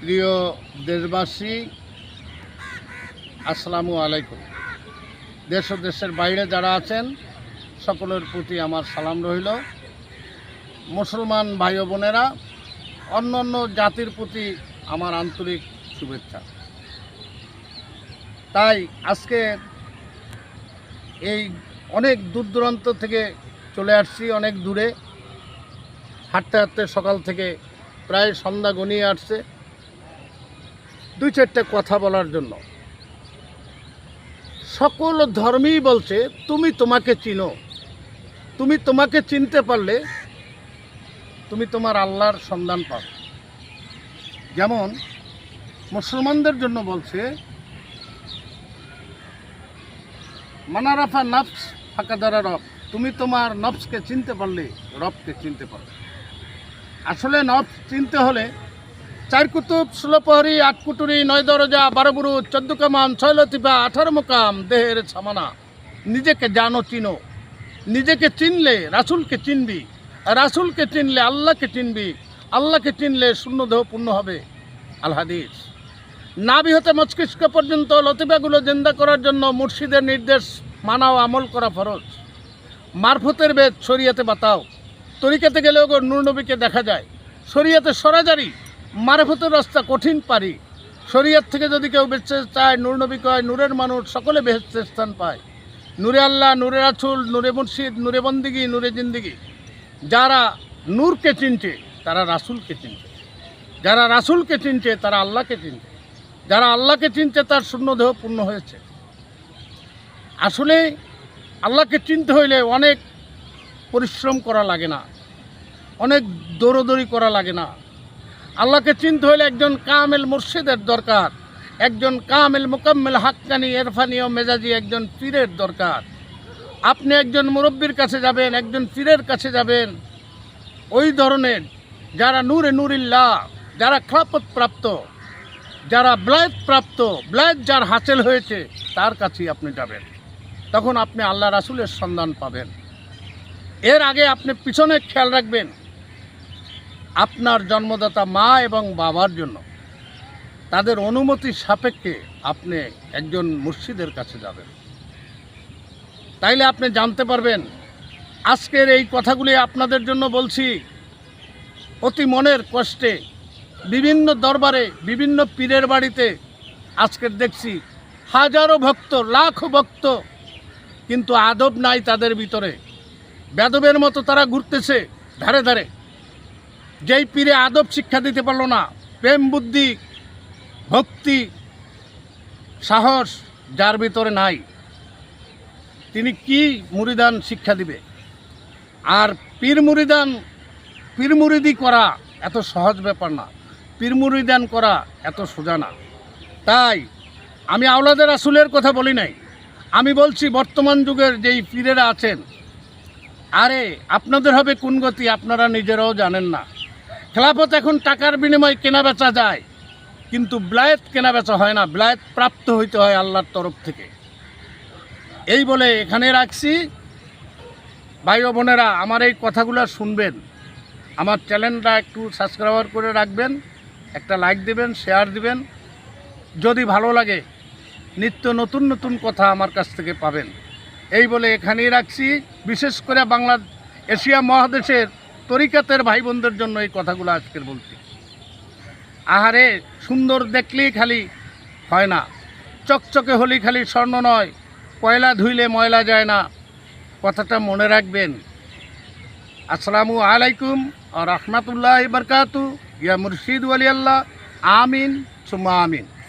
প্রিয় দেশবাসী, আসসালামু আলাইকুম। দেশ ও দেশের বাইরে যারা আছেন, সকলের প্রতি আমার সালাম রইল। মুসলমান ভাই বোনেরা, অন্য অন্য জাতির প্রতি আমার আন্তরিক শুভেচ্ছা। তাই আজকে এই অনেক দূর দূরান্ত থেকে চলে আসছি, অনেক দূরে। হাঁটতে হাঁটতে সকাল থেকে প্রায় সন্ধ্যা গনিয়ে আসছে। দুই চারটে কথা বলার জন্য। সকল ধর্মই বলছে, তুমি তোমাকে চিনো। তুমি তোমাকে চিনতে পারলে তুমি তোমার আল্লাহর সন্ধান পাও। যেমন মুসলমানদের জন্য বলছে মানারাফা নফস ফাঁকাদারা রব। তুমি তোমার নফসকে চিনতে পারলে রবকে চিনতে পারবে আসলে নফস চিনতে হলে চার কুতুব, ষোলো প্রহরী, আট কুটুরি, নয় দরজা, বারো চোদ্দ কামান, ছয় লতিফা, আঠারো মোকাম, দেহের ছামানা নিজেকে জানো, চিনো। নিজেকে চিনলে রাসুলকে চিনবি। রাসুলকে চিনলে আল্লাহকে চিনবি। আল্লাহকে চিনলে শূন্য দেহ পূর্ণ হবে। আল হাদিস। নাভি হতে মস্তিষ্ক পর্যন্ত লতিফাগুলো জিন্দা করার জন্য মুর্শিদের নির্দেশ মানা ও আমল করা ফরজ। মারফতের বেদ শরিয়াতে বাতাও। তরিকাতে গেলেও গো নূর নবীকে দেখা যায়। শরিয়াতে সরাজারি মারফতের রাস্তা কঠিন পারি। শরিয়াত থেকে যদি কেউ বেঁচতে চায়, নূর নবী কয়, নূরের মানুষ সকলে বেহেস্তের স্থান পায়। নূরে আল্লাহ, নূরে রাছুল নূরে মুর্শিদ, নূরে বন্দিগি, নূরে জিন্দিগি। যারা নূরকে চিনছে, তারা রাসুলকে চিনছে। যারা রাসুলকে চিনছে, তারা আল্লাহকে চিনছে। যারা আল্লাহকে চিনছে, তার শূন্য দেহ পূর্ণ হয়েছে। আসলে আল্লাহকে চিনতে হইলে অনেক পরিশ্রম করা লাগে না। অনেক দৌড়দৌড়ি করা লাগে না। আল্লাহকে চিনতে হলে একজন কামেল মুর্শিদের দরকার, একজন কামেল মোকাম্মেল হাক্কানি, এরফানি ও মেজাজি একজন পীরের দরকার। আপনি একজন মুরব্বীর কাছে যাবেন, একজন পীরের কাছে যাবেন, ওই ধরনের যারা নূরে নুরিল্লাহ, যারা খ্লাপত প্রাপ্ত, যারা ব্লায়ত প্রাপ্ত, ব্লায়ত যার হাসিল হয়েছে, তার কাছেই আপনি যাবেন। তখন আপনি আল্লাহ রাসুলের সন্ধান পাবেন। এর আগে আপনি পিছনে খেয়াল রাখবেন আপনার জন্মদাতা মা এবং বাবার জন্য। তাদের অনুমতির সাপেক্ষে আপনি একজন মুর্শিদের কাছে যাবেন। তাইলে আপনি জানতে পারবেন, আজকের এই কথাগুলি আপনাদের জন্য বলছি। অতি মনের কষ্টে বিভিন্ন দরবারে, বিভিন্ন পীরের বাড়িতে আজকের দেখছি হাজারো ভক্ত, লাখো ভক্ত, কিন্তু আদব নাই তাদের ভিতরে। বেদবের মতো তারা ঘুরতেছে ধারে ধারে। যেই পীরে আদব শিক্ষা দিতে পারল না, প্রেম বুদ্ধি, ভক্তি, সাহস যার ভিতরে নাই, তিনি কি মুরিদান শিক্ষা দিবে? আর পীর মুরিদান পীর করা এত সহজ ব্যাপার না, পীর মুরিদান করা এত সোজা না। তাই আমি আওলাদের আসুলের কথা বলি নাই। আমি বলছি, বর্তমান যুগের যেই পীরেরা আছেন, আরে আপনাদের হবে কোন গতি আপনারা নিজেরাও জানেন না। খেলাফত এখন টাকার বিনিময়ে কেনা বেচা যায়। কিন্তু ব্লায়েত কেনা বেচা হয় না, ব্লায়েত প্রাপ্ত হইতে হয় আল্লাহর তরফ থেকে। এই বলে এখানে রাখছি। ভাই ও বোনেরা, আমার এই কথাগুলো শুনবেন। আমার চ্যানেলটা একটু সাবস্ক্রাইবার করে রাখবেন, একটা লাইক দিবেন, শেয়ার দিবেন। যদি ভালো লাগে, নিত্য নতুন নতুন কথা আমার কাছ থেকে পাবেন। এই বলে এখানেই রাখছি। বিশেষ করে বাংলা এশিয়া মহাদেশের তরিকাতের ভাই বোনদের জন্য এই কথাগুলো আজকের বলছি। আহারে, সুন্দর দেখলেই খালি হয় না। চকচকে হলি খালি স্বর্ণ নয়, কয়লা ধুইলে ময়লা যায় না। কথাটা মনে রাখবেন। আসসালামু আলাইকুম আর রহমতুল্লাহ বরকাতু। ইয়া মুর্শিদ ওয়ালি আল্লাহ। আমিন সুমা আমিন।